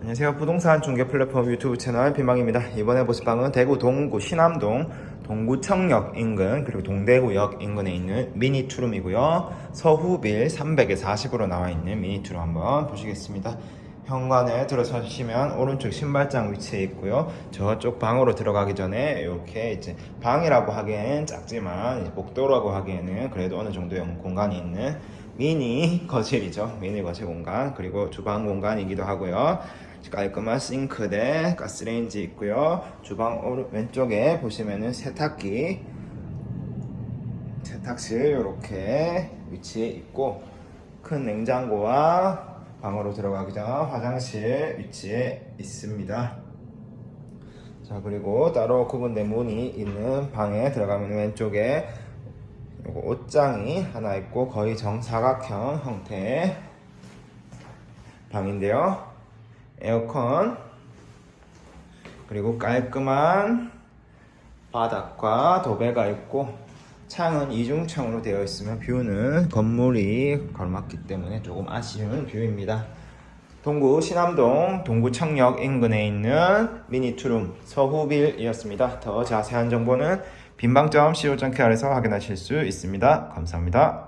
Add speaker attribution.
Speaker 1: 안녕하세요. 부동산 중개 플랫폼 유튜브 채널 비망입니다. 이번에 보실 방은 대구 동구 신암동 동구청역 인근 그리고 동대구역 인근에 있는 미니 투룸이고요. 서후빌 300에 40으로 나와 있는 미니 투룸 한번 보시겠습니다. 현관에 들어서시면 오른쪽 신발장 위치에 있고요. 저쪽 방으로 들어가기 전에 이렇게 이제 방이라고 하기엔 작지만 복도라고 하기에는 그래도 어느 정도의 공간이 있는 미니 거실이죠. 미니 거실 공간 그리고 주방 공간이기도 하고요. 깔끔한 싱크대, 가스레인지 있고요. 주방 왼쪽에 보시면은 세탁기, 세탁실 이렇게 위치에 있고 큰 냉장고와 방으로 들어가기 전 화장실 위치에 있습니다. 자 그리고 따로 구분된 문이 있는 방에 들어가면 왼쪽에 요거 옷장이 하나 있고 거의 정사각형 형태의 방인데요. 에어컨 그리고 깔끔한 바닥과 도배가 있고 창은 이중창으로 되어 있으면 뷰는 건물이 걸맞기 때문에 조금 아쉬운 뷰입니다. 동구 신암동 동구청역 인근에 있는 미니 투룸 서후빌이었습니다. 더 자세한 정보는 빈방점 co.kr에서 확인하실 수 있습니다. 감사합니다.